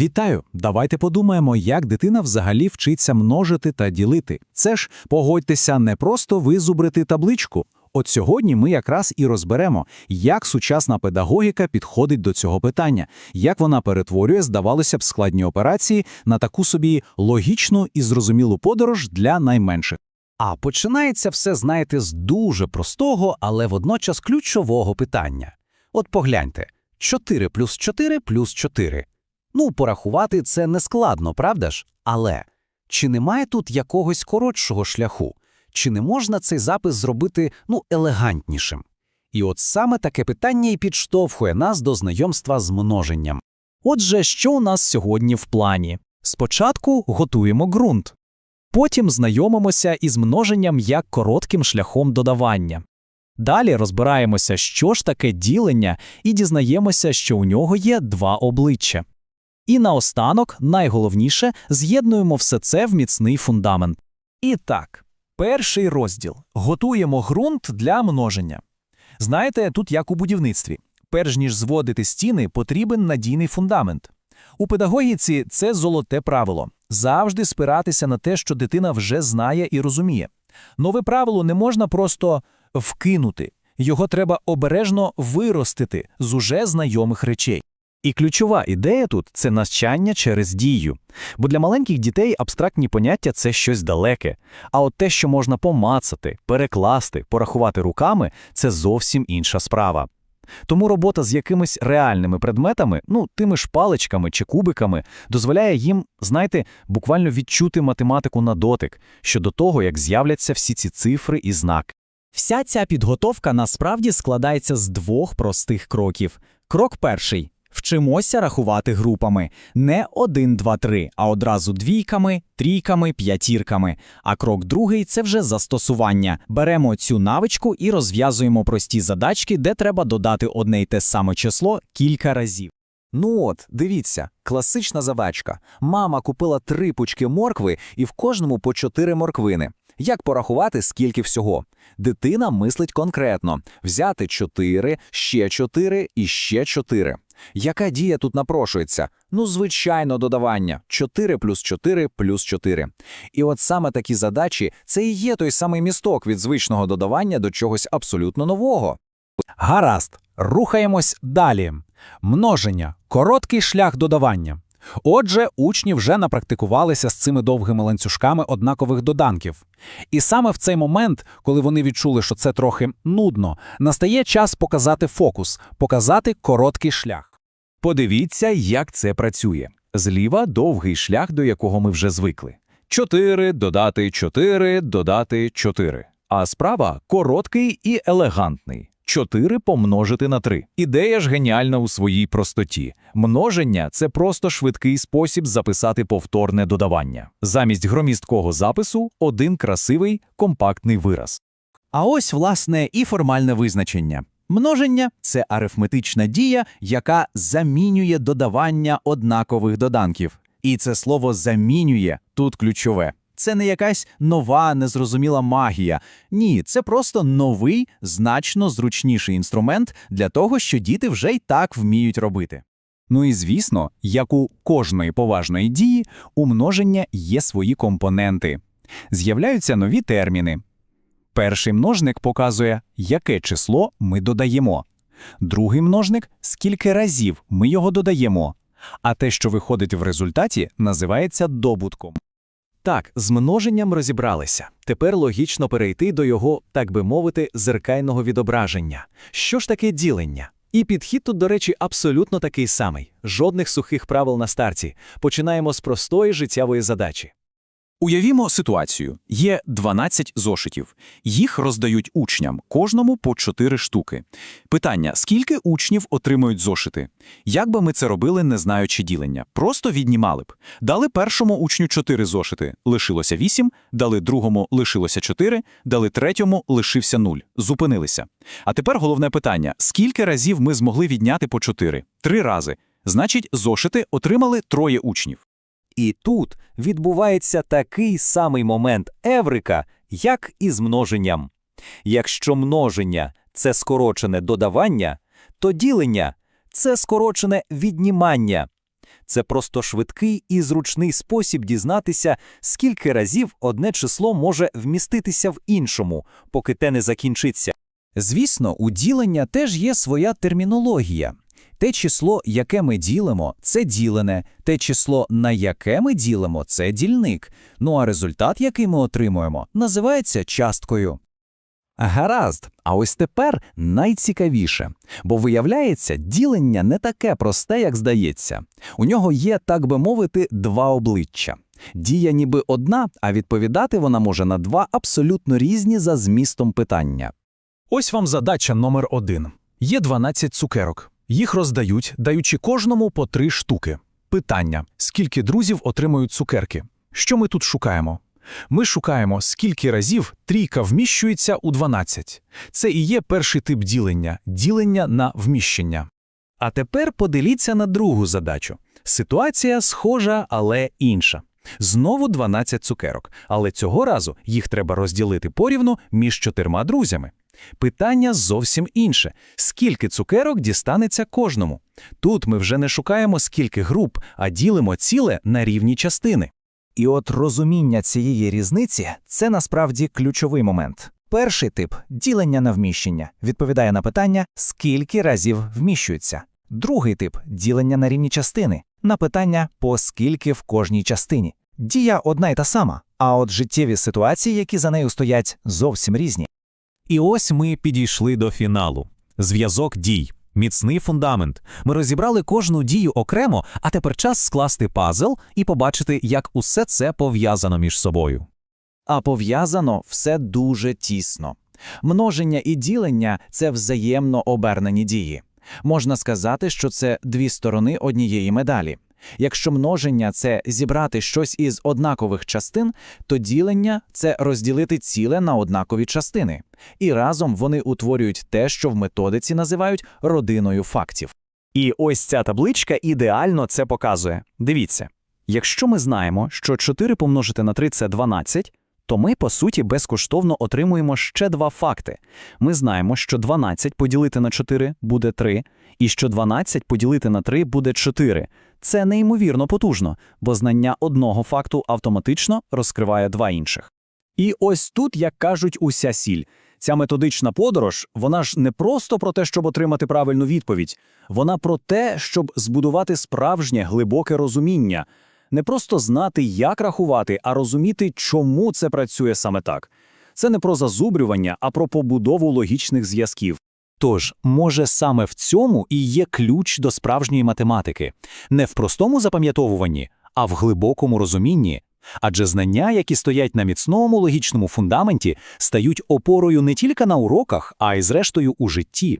Вітаю! Давайте подумаємо, як дитина взагалі вчиться множити та ділити. Це ж, погодьтеся, не просто визубрити табличку. От сьогодні ми якраз і розберемо, як сучасна педагогіка підходить до цього питання, як вона перетворює, здавалося б, складні операції на таку собі логічну і зрозумілу подорож для найменших. А починається все, знаєте, з дуже простого, але водночас ключового питання. От погляньте, 4 плюс 4 плюс 4. Ну, порахувати це не складно, правда ж? Але чи немає тут якогось коротшого шляху? Чи не можна цей запис зробити, ну, елегантнішим? І от саме таке питання і підштовхує нас до знайомства з множенням. Отже, що у нас сьогодні в плані? Спочатку готуємо ґрунт. Потім знайомимося із множенням як коротким шляхом додавання. Далі розбираємося, що ж таке ділення, і дізнаємося, що у нього є два обличчя. І наостанок, найголовніше, з'єднуємо все це в міцний фундамент. І так, перший розділ готуємо ґрунт для множення. Знаєте, тут як у будівництві. Перш ніж зводити стіни, потрібен надійний фундамент. У педагогіці це золоте правило завжди спиратися на те, що дитина вже знає і розуміє. Нове правило не можна просто вкинути, його треба обережно виростити з уже знайомих речей. І ключова ідея тут це навчання через дію. Бо для маленьких дітей абстрактні поняття це щось далеке. А от те, що можна помацати, перекласти, порахувати руками, це зовсім інша справа. Тому робота з якимись реальними предметами, ну тими ж паличками чи кубиками, дозволяє їм, знаєте, буквально відчути математику на дотик щодо того, як з'являться всі ці цифри і знаки. Вся ця підготовка насправді складається з двох простих кроків. Крок перший. Вчимося рахувати групами не один, два, три, а одразу двійками, трійками, п'ятірками. А крок другий це вже застосування. Беремо цю навичку і розв'язуємо прості задачки, де треба додати одне й те саме число кілька разів. Ну от, дивіться, класична задачка. Мама купила три пучки моркви і в кожному по чотири морквини. Як порахувати, скільки всього? Дитина мислить конкретно: взяти чотири, ще чотири і ще чотири. Яка дія тут напрошується? Ну, звичайно, додавання 4 плюс 4 плюс 4. І от саме такі задачі це і є той самий місток від звичного додавання до чогось абсолютно нового. Гаразд, рухаємось далі. Множення короткий шлях додавання. Отже, учні вже напрактикувалися з цими довгими ланцюжками однакових доданків. І саме в цей момент, коли вони відчули, що це трохи нудно, настає час показати фокус, показати короткий шлях. Подивіться, як це працює. Зліва довгий шлях, до якого ми вже звикли. 4 додати 4 додати 4. А справа короткий і елегантний. 4 помножити на 3. Ідея ж геніальна у своїй простоті. Множення це просто швидкий спосіб записати повторне додавання. Замість громісткого запису один красивий, компактний вираз. А ось, власне, і формальне визначення. Множення це арифметична дія, яка замінює додавання однакових доданків. І це слово замінює тут ключове. Це не якась нова, незрозуміла магія. Ні, це просто новий, значно зручніший інструмент для того, що діти вже й так вміють робити. Ну і звісно, як у кожної поважної дії, у множення є свої компоненти. З'являються нові терміни. Перший множник показує, яке число ми додаємо. Другий множник скільки разів ми його додаємо. А те, що виходить в результаті, називається добутком. Так, з множенням розібралися. Тепер логічно перейти до його, так би мовити, зеркального відображення. Що ж таке ділення? І підхід тут, до речі, абсолютно такий самий: жодних сухих правил на старті. Починаємо з простої життєвої задачі. Уявімо ситуацію: є 12 зошитів. Їх роздають учням, кожному по 4 штуки. Питання: скільки учнів отримують зошити? Як би ми це робили, не знаючи ділення? Просто віднімали б. Дали першому учню 4 зошити, лишилося 8, дали другому лишилося 4, дали третьому лишився 0. Зупинилися. А тепер головне питання: скільки разів ми змогли відняти по 4? Три рази. Значить, зошити отримали троє учнів. І тут відбувається такий самий момент еврика, як і з множенням. Якщо множення це скорочене додавання, то ділення це скорочене віднімання. Це просто швидкий і зручний спосіб дізнатися, скільки разів одне число може вміститися в іншому, поки те не закінчиться. Звісно, у ділення теж є своя термінологія. Те число, яке ми ділимо, це ділене, те число, на яке ми ділимо, це дільник. Ну а результат, який ми отримуємо, називається часткою. Гаразд, а ось тепер найцікавіше, бо виявляється, ділення не таке просте, як здається. У нього є, так би мовити, два обличчя. Дія ніби одна, а відповідати вона може на два абсолютно різні за змістом питання. Ось вам задача номер один. Є 12 цукерок. Їх роздають, даючи кожному по три штуки. Питання: скільки друзів отримують цукерки? Що ми тут шукаємо? Ми шукаємо, скільки разів трійка вміщується у 12. Це і є перший тип ділення ділення на вміщення. А тепер подивіться на другу задачу. Ситуація схожа, але інша. Знову 12 цукерок, але цього разу їх треба розділити порівну між чотирма друзями. Питання зовсім інше. Скільки цукерок дістанеться кожному? Тут ми вже не шукаємо скільки груп, а ділимо ціле на рівні частини. І от розуміння цієї різниці – це насправді ключовий момент. Перший тип – ділення на вміщення, відповідає на питання, скільки разів вміщується. Другий тип – ділення на рівні частини, на питання, по скільки в кожній частині. Дія одна й та сама, а от життєві ситуації, які за нею стоять, зовсім різні. І ось ми підійшли до фіналу. Зв'язок дій. Міцний фундамент. Ми розібрали кожну дію окремо, а тепер час скласти пазл і побачити, як усе це пов'язано між собою. А пов'язано все дуже тісно. Множення і ділення – це взаємно обернені дії. Можна сказати, що це дві сторони однієї медалі. Якщо множення – це зібрати щось із однакових частин, то ділення – це розділити ціле на однакові частини. І разом вони утворюють те, що в методиці називають родиною фактів. І ось ця табличка ідеально це показує. Дивіться, якщо ми знаємо, що 4 помножити на 3 – це 12, то ми, по суті, безкоштовно отримуємо ще два факти. Ми знаємо, що 12 поділити на 4 буде 3, і що 12 поділити на 3 буде 4. Це неймовірно потужно, бо знання одного факту автоматично розкриває два інших. І ось тут, як кажуть, уся сіль. Ця методична подорож, вона ж не просто про те, щоб отримати правильну відповідь, вона про те, щоб збудувати справжнє глибоке розуміння, не просто знати, як рахувати, а розуміти, чому це працює саме так. Це не про зазубрювання, а про побудову логічних зв'язків. Тож, може, саме в цьому і є ключ до справжньої математики, не в простому запам'ятовуванні, а в глибокому розумінні. Адже знання, які стоять на міцному логічному фундаменті, стають опорою не тільки на уроках, а й зрештою у житті.